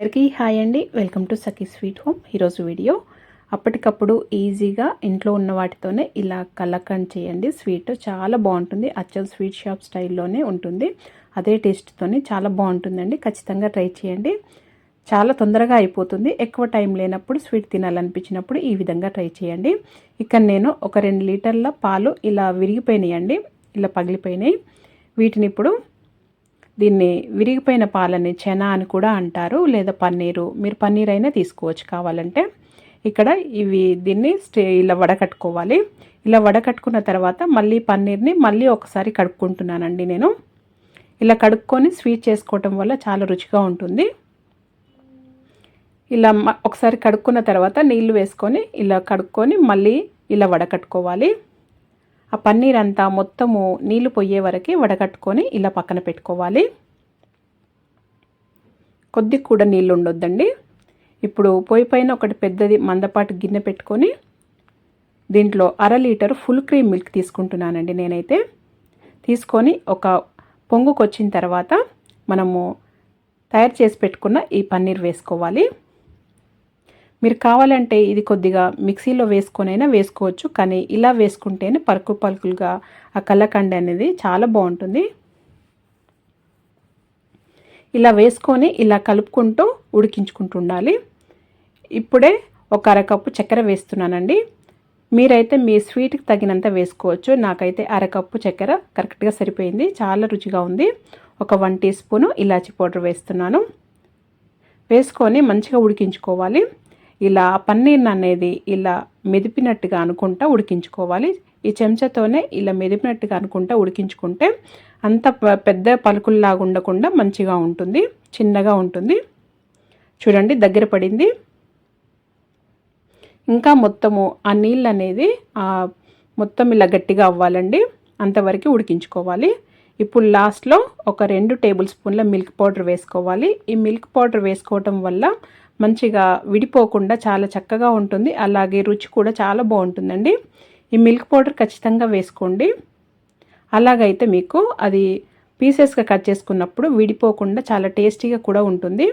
అందరికీ హాయ్ అండి. Welcome to Sakhi sweet home. ఈరోజు వీడియో అప్పటికప్పుడు ఈజీగా ఇంట్లో ఉన్న వాటితోనే ఇలా కలకండ్ చేయండి. స్వీట్ చాలా బాగుంటుంది. అచ్చల్ స్వీట్ షాప్ స్టైల్లోనే ఉంటుంది. అదే టేస్ట్తోని చాలా బాగుంటుందండి. ఖచ్చితంగా ట్రై చేయండి. చాలా తొందరగా అయిపోతుంది. ఎక్కువ టైం లేనప్పుడు స్వీట్ తినాలనిపించినప్పుడు ఈ విధంగా ట్రై చేయండి. ఇక్కడ నేను ఒక రెండు లీటర్ల పాలు ఇలా విరిగిపోయినాయండి. ఇలా పగిలిపోయినాయి. వీటిని ఇప్పుడు దీన్ని విరిగిపోయిన పాలని చెన అని కూడా అంటారు. లేదా పన్నీరు. మీరు పన్నీర్ అయినా తీసుకోవచ్చు కావాలంటే. ఇక్కడ ఇవి దీన్ని స్టే ఇలా వడకట్టుకోవాలి. ఇలా వడకట్టుకున్న తర్వాత మళ్ళీ పన్నీర్ని మళ్ళీ ఒకసారి కడుక్కుంటున్నానండి నేను. ఇలా కడుక్కొని స్వీట్ చేసుకోవటం వల్ల చాలా రుచిగా ఉంటుంది. ఇలా ఒకసారి కడుక్కున్న తర్వాత నీళ్ళు వేసుకొని ఇలా కడుక్కొని మళ్ళీ ఇలా వడకట్టుకోవాలి. ఆ పన్నీర్ అంతా మొత్తము నీళ్ళు పొయ్యే వరకు వడగట్టుకొని ఇలా పక్కన పెట్టుకోవాలి. కొద్ది కూడా నీళ్ళు ఉండొద్దండి. ఇప్పుడు పొయ్యి పైన ఒకటి పెద్దది మందపాటి గిన్నె పెట్టుకొని దీంట్లో అర లీటర్ ఫుల్ క్రీమ్ మిల్క్ తీసుకుంటున్నానండి నేనైతే. తీసుకొని ఒక పొంగుకొచ్చిన తర్వాత మనము తయారు చేసి పెట్టుకున్న ఈ పన్నీర్ వేసుకోవాలి. మీరు కావాలంటే ఇది కొద్దిగా మిక్సీలో వేసుకొనైనా వేసుకోవచ్చు కానీ ఇలా వేసుకుంటేనే పలుకు పలుకులుగా ఆ కళ్ళకండి అనేది చాలా బాగుంటుంది. ఇలా వేసుకొని ఇలా కలుపుకుంటూ ఉడికించుకుంటూ ఉండాలి. ఇప్పుడే ఒక అరకప్పు చక్కెర వేస్తున్నానండి. మీరైతే మీ స్వీట్కి తగినంత వేసుకోవచ్చు. నాకైతే అరకప్పు చక్కెర కరెక్ట్గా సరిపోయింది. చాలా రుచిగా ఉంది. ఒక వన్ టీ స్పూను ఇలాచి పౌడర్ వేస్తున్నాను. వేసుకొని మంచిగా ఉడికించుకోవాలి. ఇలా పన్నీర్ అనేది ఇలా మెదిపినట్టుగా అనుకుంటా ఉడికించుకోవాలి. ఈ చెంచాతోనే ఇలా మెదిపినట్టుగా అనుకుంటా ఉడికించుకుంటే అంత పెద్ద పలుకుల్లాగా ఉండకుండా మంచిగా ఉంటుంది చిన్నగా ఉంటుంది. చూడండి దగ్గర పడింది. ఇంకా మొత్తము ఆ నీళ్ళు అనేది మొత్తం ఇలా గట్టిగా అవ్వాలండి. అంతవరకు ఉడికించుకోవాలి. ఇప్పుడు లాస్ట్లో ఒక రెండు టేబుల్ స్పూన్ల మిల్క్ పౌడర్ వేసుకోవాలి. ఈ మిల్క్ పౌడర్ వేసుకోవటం వల్ల మంచిగా విడిపోకుండా చాలా చక్కగా ఉంటుంది. అలాగే రుచి కూడా చాలా బాగుంటుందండి. ఈ మిల్క్ పౌడర్ ఖచ్చితంగా వేసుకోండి. అలాగైతే మీకు అది పీసెస్గా కట్ చేసుకున్నప్పుడు విడిపోకుండా చాలా టేస్టీగా కూడా ఉంటుంది.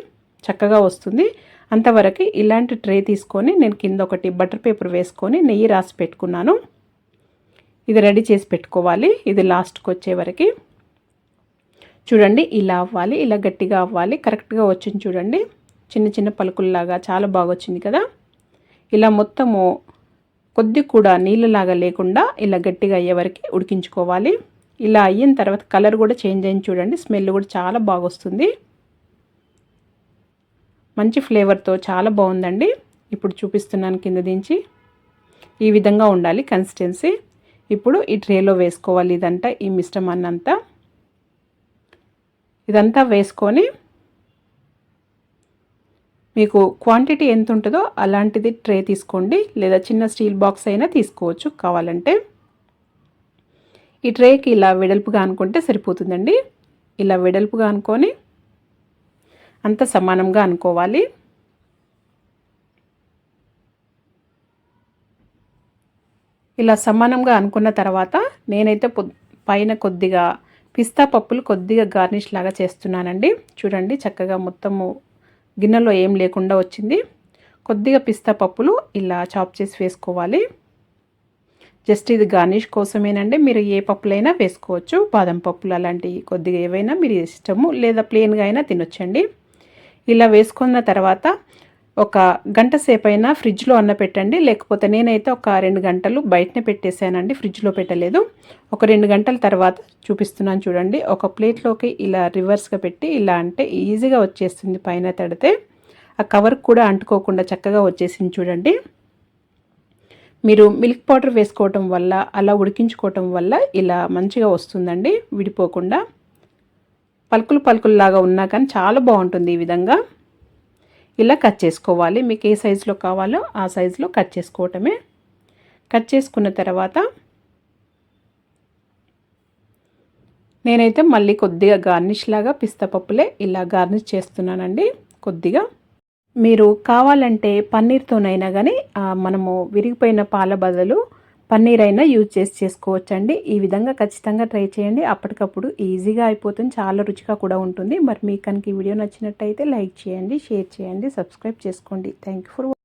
చక్కగా వస్తుంది. అంతవరకు ఇలాంటి ట్రే తీసుకొని నేను కింద ఒకటి బటర్ పేపర్ వేసుకొని నెయ్యి రాసి పెట్టుకున్నాను. ఇది రెడీ చేసి పెట్టుకోవాలి. ఇది లాస్ట్కి వచ్చే వరకు. చూడండి ఇలా అవ్వాలి ఇలా గట్టిగా అవ్వాలి కరెక్ట్గా వచ్చింది చూడండి. చిన్న చిన్న పలుకుల్లాగా చాలా బాగా వచ్చింది కదా? ఇలా మొత్తము కొద్ది కూడా నీళ్ళలాగా లేకుండా ఇలా గట్టిగా అయ్యే వరకు ఉడికించుకోవాలి. ఇలా అయిన తర్వాత కలర్ కూడా చేంజ్ అయింది చూడండి స్మెల్ కూడా చాలా బాగా వస్తుంది మంచి ఫ్లేవర్తో చాలా బాగుందండి. ఇప్పుడు చూపిస్తున్నాను కింద దించి. ఈ విధంగా ఉండాలి కన్సిస్టెన్సీ. ఇప్పుడు ఈ ట్రేలో వేసుకోవాలి ఇదంతా ఈ మిశ్రమాన్నంతా. ఇదంతా వేసుకొని మీకు క్వాంటిటీ ఎంత ఉంటుందో అలాంటిది ట్రే తీసుకోండి. లేదా చిన్న స్టీల్ బాక్స్ అయినా తీసుకోవచ్చు కావాలంటే. ఈ ట్రేకి ఇలా వెడల్పుగా అనుకుంటే సరిపోతుందండి. ఇలా వెడల్పుగా అనుకొని అంత సమానంగా అనుకోవాలి. ఇలా సమానంగా అనుకున్న తర్వాత నేనైతే పైన కొద్దిగా పిస్తా పప్పులు కొద్దిగా గార్నిష్ లాగా చేస్తున్నానండి. చూడండి చక్కగా మొత్తము గిన్నెలో ఏం లేకుండా వచ్చింది. కొద్దిగా పిస్తా పప్పులు ఇలా చాప్ చేసి వేసుకోవాలి. జస్ట్ ఇది గార్నిష్ కోసమేనండి. మీరు ఏ పప్పులైనా వేసుకోవచ్చు. బాదం పప్పులు అలాంటివి కొద్దిగా ఏవైనా మీరు ఇష్టము లేదా ప్లెయిన్గా అయినా తినొచ్చండి. ఇలా వేసుకున్న తర్వాత ఒక గంట సేపైనా ఫ్రిడ్జ్లో అన్న పెట్టండి. లేకపోతే నేనైతే ఒక రెండు గంటలు బయటనే పెట్టేశానండి ఫ్రిడ్జ్లో పెట్టలేదు. ఒక రెండు గంటల తర్వాత చూపిస్తున్నాను చూడండి. ఒక ప్లేట్లోకి ఇలా రివర్స్గా పెట్టి ఇలా అంటే ఈజీగా వచ్చేస్తుంది పైన తడితే. ఆ కవర్ కూడా అంటుకోకుండా చక్కగా వచ్చేసింది చూడండి. మీరు మిల్క్ పౌడర్ వేసుకోవటం వల్ల అలా ఉడికించుకోవటం వల్ల ఇలా మంచిగా వస్తుందండి. విడిపోకుండా. పలుకులు పలుకుల్లాగా ఉన్నా కానీ చాలా బాగుంటుంది ఈ విధంగా. ఇలా కట్ చేసుకోవాలి. మీకు ఏ సైజులో కావాలో ఆ సైజులో కట్ చేసుకోవటమే. కట్ చేసుకున్న తర్వాత నేనైతే మళ్ళీ కొద్దిగా గార్నిష్ లాగా పిస్తా పప్పులే ఇలా గార్నిష్ చేస్తున్నానండి. కొద్దిగా మీరు కావాలంటే పన్నీర్తోనైనా కానీ మనము విరిగిపోయిన పాల బదులు పన్నీర్ అయినా యూజ్ చేసి చేసుకోవచ్చండి. ఈ విధంగా ఖచ్చితంగా ట్రై చేయండి. అప్పటికప్పుడు ఈజీగా అయిపోతుంది. చాలా రుచిగా కూడా ఉంటుంది. మరి మీకు కనుక ఈ వీడియో నచ్చినట్టయితే లైక్ చేయండి షేర్ చేయండి సబ్స్క్రైబ్ చేసుకోండి. Thank you for